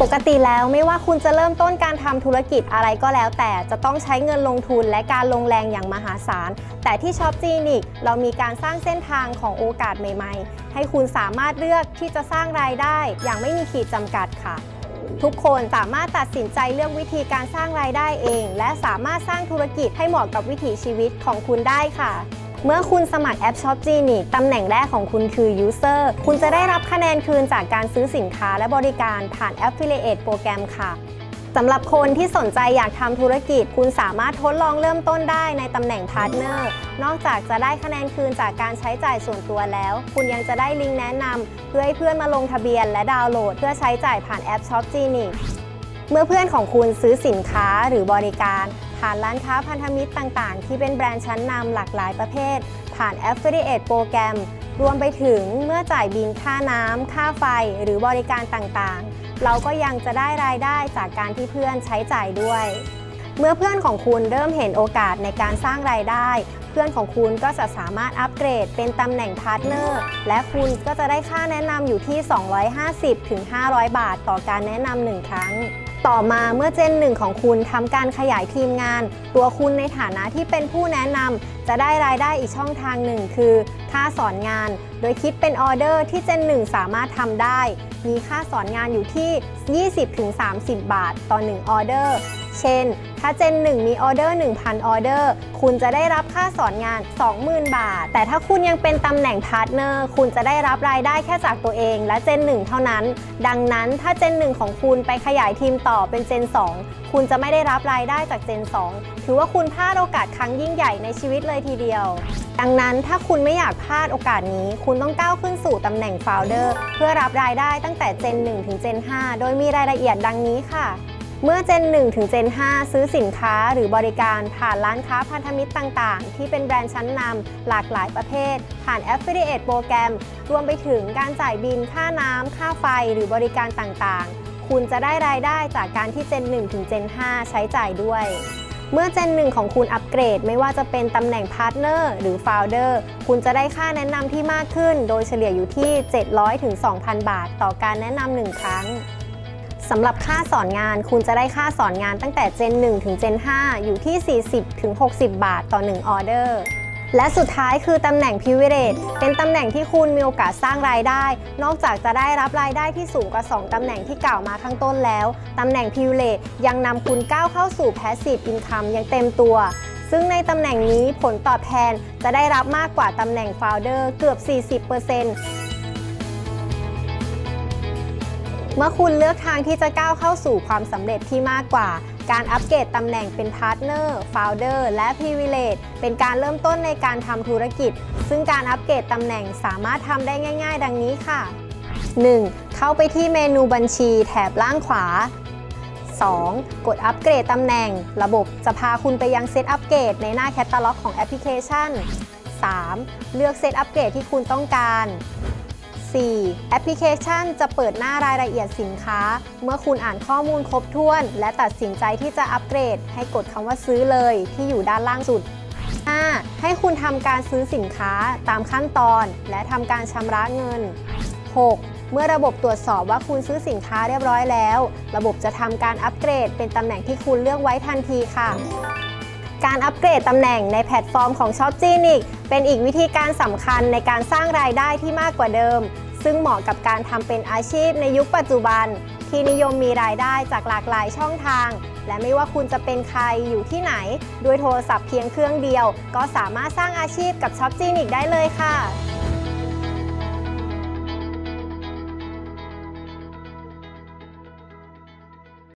ปกติแล้วไม่ว่าคุณจะเริ่มต้นการทำธุรกิจอะไรก็แล้ว แต่จะต้องใช้เงินลงทุนและการลงแรงอย่างมหาศาล แต่ที่ช็อปจีนิกเรามีการสร้างเส้นทางของโอกาสใหม่ ๆ ให้คุณสามารถเลือกที่จะสร้างรายได้อย่างไม่มีขีดจำกัดค่ะ ทุกคนสามารถตัดสินใจเลือกวิธีการสร้างรายได้เอง และสามารถสร้างธุรกิจให้เหมาะกับวิถีชีวิตของคุณได้ค่ะ เมื่อคุณสมัครแอป Shop Genie ตำแหน่งแรกของคุณคือ User คุณจะได้รับคะแนนคืนจากการซื้อสินค้าและบริการผ่าน Affiliate โปรแกรมค่ะสำหรับคนที่สนใจอยากทำธุรกิจ คุณสามารถทดลองเริ่มต้นได้ในตำแหน่งพาร์ทเนอร์ นอกจากจะได้คะแนนคืนจากการใช้จ่ายส่วนตัวแล้ว คุณยังจะได้ลิงก์แนะนำเพื่อให้เพื่อนมาลงทะเบียนและดาวน์โหลด เพื่อใช้จ่ายผ่านแอป Shop Genie เมื่อเพื่อนของคุณซื้อสินค้าหรือบริการ ผ่านร้านค้าพันธมิตรต่างๆ ที่เป็นแบรนด์ชั้นนำหลากหลายประเภท ผ่าน Affiliate โปรแกรมรวมไปถึงเมื่อจ่ายบินค่าน้ำ ค่าไฟ หรือบริการต่างๆ เราก็ยังจะได้รายได้จากการที่เพื่อนใช้จ่ายด้วย เมื่อเพื่อนของคุณเริ่มเห็นโอกาสในการสร้างรายได้ เพื่อนของคุณก็จะสามารถอัปเกรดเป็นตำแหน่งพาร์ทเนอร์ และคุณก็จะได้ค่าแนะนำอยู่ที่ 250-500 บาท ต่อการแนะนำหนึ่งครั้ง ต่อมาเมื่อเจนหนึ่งของคุณทำการขยายทีมงาน ตัวคุณในฐานะที่เป็นผู้แนะนำจะได้รายได้อีกช่องทางหนึ่งคือ ค่าสอนงาน โดยคิดเป็นออเดอร์ที่เจนหนึ่งสามารถทำได้ มีค่าสอนงานอยู่ที่ 20-30 บาท ต่อ 1 ออเดอร์ เช่น ถ้าเจน 1 มีออเดอร์ 1,000 ออเดอร์ คุณจะได้รับค่าสอนงาน 20,000 บาท แต่ถ้าคุณยังเป็นตำแหน่งพาร์ทเนอร์ คุณจะได้รับรายได้แค่จากตัวเองและเจน 1 เท่านั้น ดังนั้นถ้าเจน 1 ของคุณไปขยายทีมต่อเป็นเจน 2 คุณจะไม่ได้รับรายได้จากเจน 2 ถือว่าคุณพลาดโอกาสครั้งยิ่งใหญ่ในชีวิตเลยทีเดียว ดังนั้นถ้าคุณไม่อยากพลาดโอกาสนี้ คุณต้องก้าวขึ้นสู่ตำแหน่ง Founder เพื่อรับรายได้ตั้งแต่เจน 1 ถึงเจน 5 โดยมีรายละเอียดดังนี้ค่ะ เมื่อเจน1ถึงเจน5ซื้อสินค้าหรือบริการผ่านร้านค้าพันธมิตรต่างๆ ที่เป็นแบรนด์ชั้นนำหลากหลายประเภท ผ่าน Affiliate โปรแกรม รวมไปถึงการจ่ายบินค่าน้ำ ค่าไฟหรือบริการต่างๆ คุณจะได้รายได้จากการที่เจน1ถึงเจน5ใช้จ่ายด้วย เมื่อเจนหนึ่งของคุณอัปเกรด ไม่ว่าจะเป็นตำแหน่งพาร์ทเนอร์หรือ Founder คุณจะได้ค่าแนะนำที่มากขึ้น โดยเฉลี่ยอยู่ที่ 700-2,000 บาท ต่อการแนะนำหนึ่งครั้ง สำหรับค่าสอนงานคุณจะได้ค่าสอนงานตั้งแต่เจน 1 ถึงเจน 5 อยู่ที่ 40 ถึง 60 บาทต่อ 1 ออเดอร์ และสุดท้ายคือตำแหน่ง Privilege เป็นตำแหน่งที่คุณมีโอกาสสร้างรายได้ นอกจากจะได้รับรายได้ที่สูงกว่า 2 ตำแหน่งที่กล่าวมาข้างต้นแล้ว ตำแหน่ง Privilege ยังนำคุณก้าวเข้าสู่ Passive Income อย่างเต็มตัวซึ่งในตำแหน่งนี้ผลตอบแทนจะได้รับมากกว่าตำแหน่ง Founder เกือบ 40%เมื่อคุณเลือกทางที่จะก้าวเข้าสู่ความสำเร็จที่มากกว่า การอัปเกรดตำแหน่งเป็นพาร์ทเนอร์โฟลเดอร์และพ i วิเลตเป็นการเริ่มต้นในการทำธุรกิจ ซึ่งการอัปเกรดตำแหน่งสามารถทำได้ง่าย ๆ ดังนี้ค่ะ 1. เข้าไปที่เมนูบัญชีแถบล่างขวา 2. กดอัปเกรดตำแหน่ง ระบบจะพาคุณไปยังเซตอัปเกรดในหน้าแคตตาล็อกของแอปพลิเคชัน 3. เลือกเซตอัปเกรดที่คุณต้องการ 4. แอปพลิเคชันจะเปิดหน้ารายละเอียดสินค้า เมื่อคุณอ่านข้อมูลครบถ้วน และตัดสินใจที่จะอัปเกรด ให้กดคำว่าซื้อเลยที่อยู่ด้านล่างสุด 5. ให้คุณทำการซื้อสินค้าตามขั้นตอน และทำการชำระเงิน 6. เมื่อระบบตรวจสอบว่าคุณซื้อสินค้าเรียบร้อยแล้ว ระบบจะทำการอัปเกรด เป็นตำแหน่งที่คุณเลือกไว้ทันทีค่ะ การอัปเกรดตำแหน่งในแพลตฟอร์มของช็อปจีนิกเป็นอีกวิธีการสำคัญในการสร้างรายได้ที่มากกว่าเดิม ซึ่งเหมาะกับการทำเป็นอาชีพในยุคปัจจุบัน ที่นิยมมีรายได้จากหลากหลายช่องทาง และไม่ว่าคุณจะเป็นใครอยู่ที่ไหน ด้วยโทรศัพท์เพียงเครื่องเดียว ก็สามารถสร้างอาชีพกับช็อปจีนิกได้เลยค่ะ